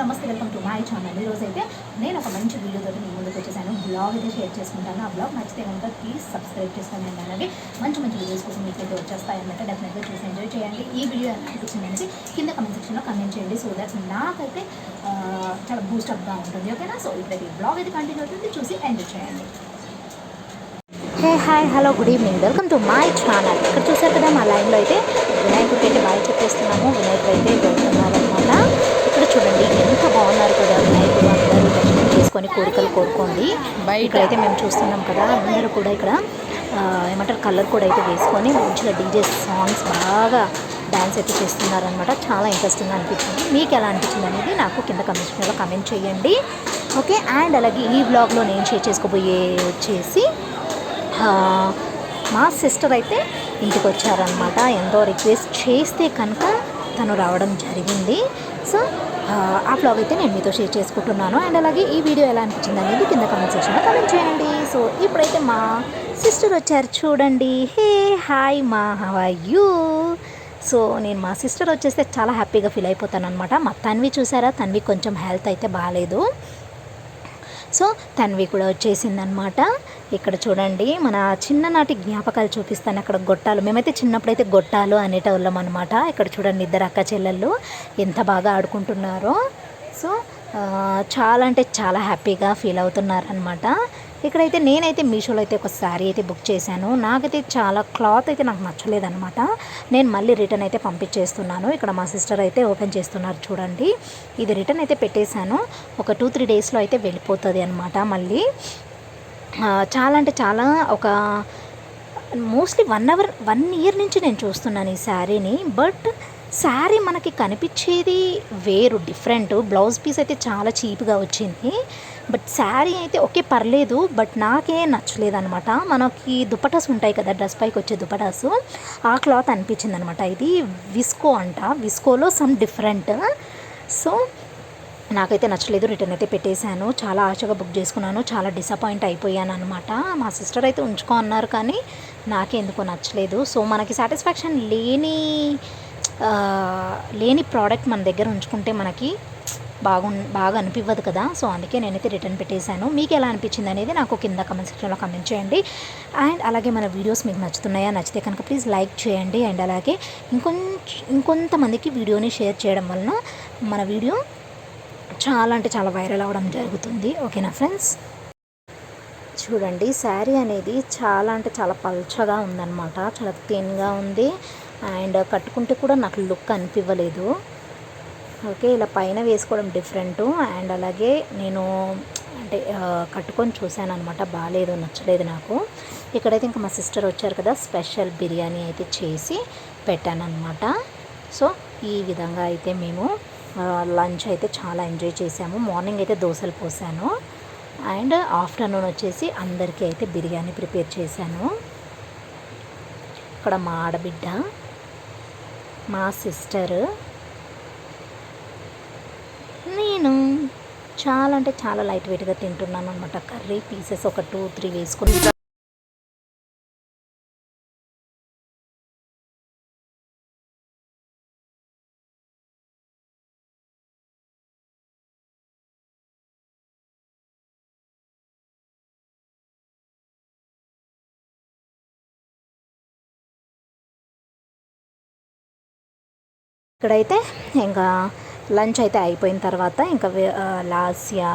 నమస్తే welcome to my channel. ఈరోజు అయితే నేను ఒక మంచి వీడియోతో మీ ముందుకు వచ్చేసాను. బ్లాగ్ అయితే షేర్ చేసుకుంటాను. ఆ బ్లాగ్ నచ్చితే కనుక ప్లీజ్ సబ్స్క్రైబ్ చేసుకోండి అండి అలాగే మంచి మంచి వీడియోస్ కోసం మీకు అయితే వచ్చేస్తాయన్నమాట డెఫినెట్గా చూసి ఎంజాయ్ చేయండి. ఈ వీడియో ఎలా అనిపించింది అనేది కింద కమెంట్ సెక్షన్లో కమెంట్ చేయండి. సో దట్స్ నాకైతే చాలా బూస్టప్గా ఉంటుంది. ఓకేనా సో ఇప్పుడైతే బ్లాగ్ అయితే కంటిన్యూ అవుతుంది. చూసి ఎంజాయ్ చేయండి. Hey hi hello good evening welcome to my channel ఇక్కడ చూసారు కదా మా లైన్లో అయితే వినాయకుడికి అయితే బాగా చెప్పేస్తున్నాము. వినాయకుడు అయితే వెళ్తున్నారు అనమాట చేసుకొని కోరికలు కోరుకోండి. ఇక్కడైతే మేము చూస్తున్నాం కదా అందరూ కూడా ఇక్కడ ఏమంటారు కలర్ కూడా అయితే వేసుకొని మంచిగా డీజే సాంగ్స్ బాగా డ్యాన్స్ అయితే చేస్తున్నారనమాట చాలా ఇంట్రెస్టింగ్ అనిపించింది. మీకు ఎలా అనిపించింది అనేది నాకు కింద కమెంట్స్లో కమెంట్ చేయండి. ఓకే అండ్ అలాగే ఈ బ్లాగ్లో నేను షేర్ చేసుకోబోయే వచ్చేసి మా సిస్టర్ అయితే ఇంటికి వచ్చారనమాట ఎంతో రిక్వెస్ట్ చేస్తే కనుక తను రావడం జరిగింది. సో ఆ, బ్లాగ్ అయితే నేను మీతో షేర్ చేసుకుంటున్నాను. అండ్ అలాగే ఈ వీడియో ఎలా అనిపించింది అనేది కింద కమెంట్ సెక్షన్లో కమెంట్ చేయండి. సో ఇప్పుడైతే మా సిస్టర్ వచ్చారు చూడండి. హే హాయ్ మా హవ్ యూ సో నేను మా సిస్టర్ వచ్చేస్తే చాలా హ్యాపీగా ఫీల్ అయిపోతాను అనమాట మా తన్వి చూసారా? తన్వి కొంచెం హెల్త్ అయితే బాగాలేదు సో తన్వి కూడా వచ్చేసిందనమాట ఇక్కడ చూడండి మన చిన్ననాటి జ్ఞాపకాలు చూపిస్తాను అక్కడ గొట్టాలు. మేమైతే చిన్నప్పుడైతే గొట్టాలు అనేటోళ్ళం అనమాట ఇక్కడ చూడండి ఇద్దరు అక్క చెల్లెళ్ళు ఎంత బాగా ఆడుకుంటున్నారో. సో చాలా అంటే చాలా హ్యాపీగా ఫీల్ అవుతున్నారనమాట ఇక్కడైతే నేనైతే మీషోలో అయితే ఒక శారీ అయితే బుక్ చేశాను. నాకైతే చాలా క్లాత్ అయితే నాకు నచ్చలేదనమాట నేను మళ్ళీ రిటర్న్ అయితే పంపించేస్తున్నాను. ఇక్కడ మా సిస్టర్ అయితే ఓపెన్ చేస్తున్నారు చూడండి. ఇది రిటర్న్ అయితే పెట్టేశాను. ఒక టూ త్రీ డేస్లో అయితే వెళ్ళిపోతుంది అనమాట మళ్ళీ. చాలా అంటే చాలా ఒక mostly one hour one year నుంచి నేను చూస్తున్నాను ఈ శారీని. బట్ శారీ మనకి కనిపించేది వేరు డిఫరెంట్ బ్లౌజ్ పీస్ అయితే చాలా చీప్గా వచ్చింది. బట్ శారీ అయితే ఓకే పర్లేదు. బట్ నాకే నచ్చలేదు అనమాట మనకి దుపటాస్ ఉంటాయి కదా డ్రెస్ పైకి వచ్చే దుపటాస్ ఆ క్లాత్ అనిపించింది అనమాట ఇది విస్కో అంట. విస్కోలో సమ్ డిఫరెంట్ సో నాకైతే నచ్చలేదు. రిటర్న్ అయితే పెట్టేశాను. చాలా ఆశగా బుక్ చేసుకున్నాను. చాలా డిసప్పాయింట్ అయిపోయాను అనమాట మా సిస్టర్ అయితే ఉంచుకో అన్నారు కానీ నాకే ఎందుకో నచ్చలేదు. సో మనకి సాటిస్ఫాక్షన్ లేని లేని ప్రోడక్ట్ మన దగ్గర ఉంచుకుంటే మనకి బాగు బాగా అనిపివ్వదు కదా. సో అందుకే నేనైతే రిటర్న్ పెట్టేశాను. మీకు ఎలా అనిపించింది అనేది నాకు కింద కమెంట్ సెక్షన్లో కమెంట్ చేయండి. అండ్ అలాగే మన వీడియోస్ మీకు నచ్చుతున్నాయా నచ్చితే కనుక ప్లీజ్ లైక్ చేయండి. అండ్ అలాగే ఇంకొంచెం ఇంకొంతమందికి వీడియోని షేర్ చేయడం వలన మన వీడియో చాలా అంటే చాలా వైరల్ అవ్వడం జరుగుతుంది. ఓకేనా ఫ్రెండ్స్? చూడండి శారీ అనేది చాలా అంటే చాలా పల్చగా ఉందన్నమాట. చాలా థిన్గా ఉంది. అండ్ కట్టుకుంటే కూడా నాకు లుక్ అనిపించలేదు ఓకే ఇలా పైన వేసుకోవడం డిఫరెంట్. అండ్ అలాగే నేను అంటే కట్టుకొని చూశాను అనమాట బాగాలేదు నచ్చలేదు నాకు. ఇక్కడైతే ఇంకా మా సిస్టర్ వచ్చారు కదా స్పెషల్ బిర్యానీ అయితే చేసి పెట్టానమాట సో ఈ విధంగా అయితే మేము లంచ్ అయితే చాలా ఎంజాయ్ చేసాము మార్నింగ్ అయితే దోశలు పోసాను. అండ్ ఆఫ్టర్నూన్ వచ్చేసి అందరికీ అయితే బిర్యానీ ప్రిపేర్ చేశాను. ఇక్కడ మా ఆడబిడ్డ మా సిస్టర్. నేను చాలా అంటే చాలా లైట్ వెయిట్గా తింటున్నాను అనమాట కర్రీ పీసెస్ ఒక టూ త్రీ వేసుకుని ఇక్కడైతే ఇంకా లంచ్ అయితే అయిపోయిన తర్వాత ఇంకా లాస్యా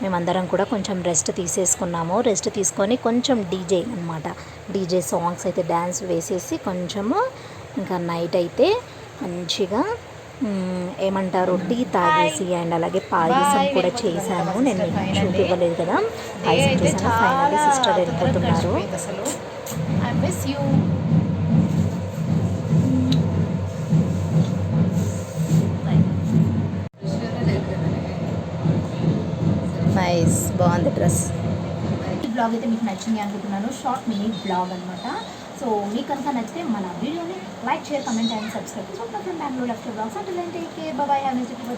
మేమందరం కూడా కొంచెం రెస్ట్ తీసేసుకున్నాము. రెస్ట్ తీసుకొని కొంచెం డీజే అనమాట డీజే సాంగ్స్ అయితే డ్యాన్స్ వేసేసి కొంచెము ఇంకా నైట్ అయితే మంచిగా ఏమంటారు టీ తాగేసి అండ్ అలాగే పాయసం కూడా చేశాను. నేను చూపివ్వలేదు కదా. పాయసం చేశాను. ఫైనల్లీ సిస్టర్ వెళ్ళిపోతున్నారు. నైస్ బాగుంది డ్రెస్. ఈ బ్లాగ్ అయితే మీకు నచ్చింది అనుకుంటున్నాను. షార్ట్ మినీ బ్లాగ్ అనమాట సో మీకు కనుక నచ్చితే మన వీడియోని like share comment and subscribe so from Bengaluru left vlogs అంటే టేక్ కేర్ బాయ్ హ్యావ్